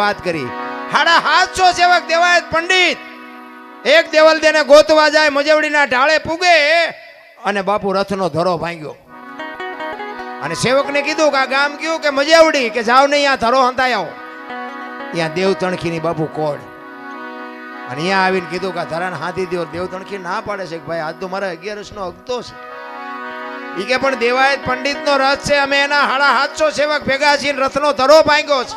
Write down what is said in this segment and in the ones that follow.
વાત કરી. હાડા હાથસો સેવક દેવાયત પંડિત. એક દેવલ દેને ગોતવા જાય, મજવડીના ઢાળે પૂગે અને બાપુ રથનો ધરો ભાંગ્યો. અને સેવકને કીધું કે આ ગામ કયું કે મજેવડી કે જાવ નહીં આ ધરો હંતાઈ આવો. ત્યાં દેવ તણખીની બાપુ કોડ અને અહીંયા આવીને કીધું કે આ ધરાને હાથી દો દેવ તણખી ના પાડે છે ભાઈ, આજ તો મારા અગિયારસનો હકતો છે. ઈ કે પણ દેવાયત પંડિત નો રથ છે, અમે એના હાડા હાથસો સેવક ભેગા છીએ રથનો ધરો ભાંગ્યો છે.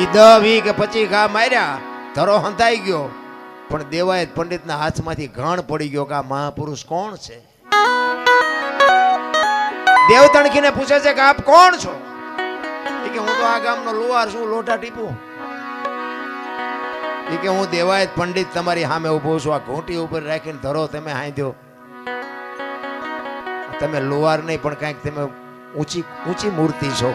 ઈ દ વી કે પચીસ ઘા માર્યા, ધરો હંધાઈ ગયો. પણ દેવાયત પંડિતના હાથમાંથી ઘણ પડી ગયો કે આ મહાપુરુષ કોણ છે? દેવ તણખીને પૂછે છે કે આપ કોણ છો? ઈ કે હું તો આ ગામનો લુવાર છું લોટા ટીપું. એ કે હું દેવાયત પંડિત તમારી સામે ઊભો છું, આ ઘૂંટી ઉપર રાખીને ધરો તમે હાંધ્યો. તમે લુવાર નહીં, પણ કાંઈક તમે ઊંચી ઊંચી મૂર્તિ છો.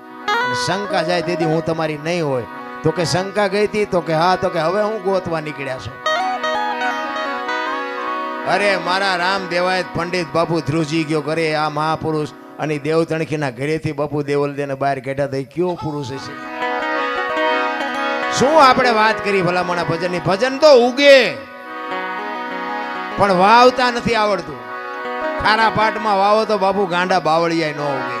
શંકા જાય તેથી હું તમારી નહીં હોય. તો કે શંકા ગઈ હતી, તો કે હા, તો કે હવે હું ગોતવા નીકળ્યા છું. અરે, મારા રામ દેવાયત પંડિત બાપુ ધ્રુજી ગયો કરે આ મહાપુરુષ અને દેવ તણખીના ઘરેથી બાપુ દેવલ દેને બહાર કાઢ્યા થઈ કયો પુરુષ છે શું આપણે વાત કરી ભલામણા ભજનની? ભજન તો ઉગે, પણ વાવતા નથી આવડતું. ખારા પાટમાં વાવો તો બાપુ ગાંડા બાવળિયા ન ઉગે.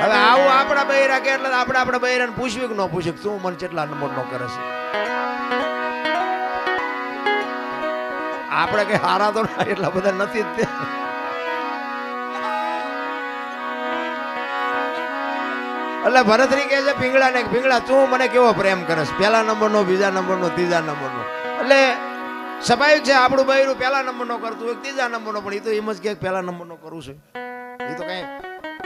હવે આવું આપણા બૈરા કે એટલે આપણે આપણા બૈરાને પૂછ્યું કે ન પૂછ્યું તું મને કેટલા નંબર નો કરે છે? આપણે કઈ હારા તો એટલા બધા નથી જ એટલે ભરતરી કહે છે પીંગળા ને પીંગળા તું મને કેવો પ્રેમ કરસ પહેલા નંબરનો બીજા નંબરનો ત્રીજા નંબરનો એટલે સ્વાભાવિક છે આપણું બૈરું પહેલા નંબરનો કરતું હોય ત્રીજા નંબરનો પણ એ તો એમ જ કે પહેલા નંબરનો કરું છું. એ તો કઈ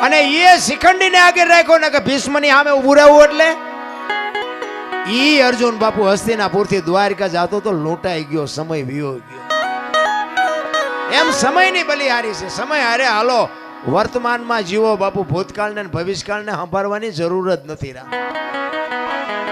અને એ શિખંડીને આગળ રાખ્યો ને કે ભીષ્મની સામે ઊભું રહેવું એટલે? ઈ અર્જુન બાપુ હસ્તિનાપુરથી દ્વારકા જાતો તો લૂંટાઈ ગયો, સમય વિયો ગયો. એમ સમયની બલિહારી છે. સમય હારે હાલો, વર્તમાનમાં જીવો બાપુ ભૂતકાળને ને ભવિષ્યકાળને સંભાળવાની જરૂર જ નથી રા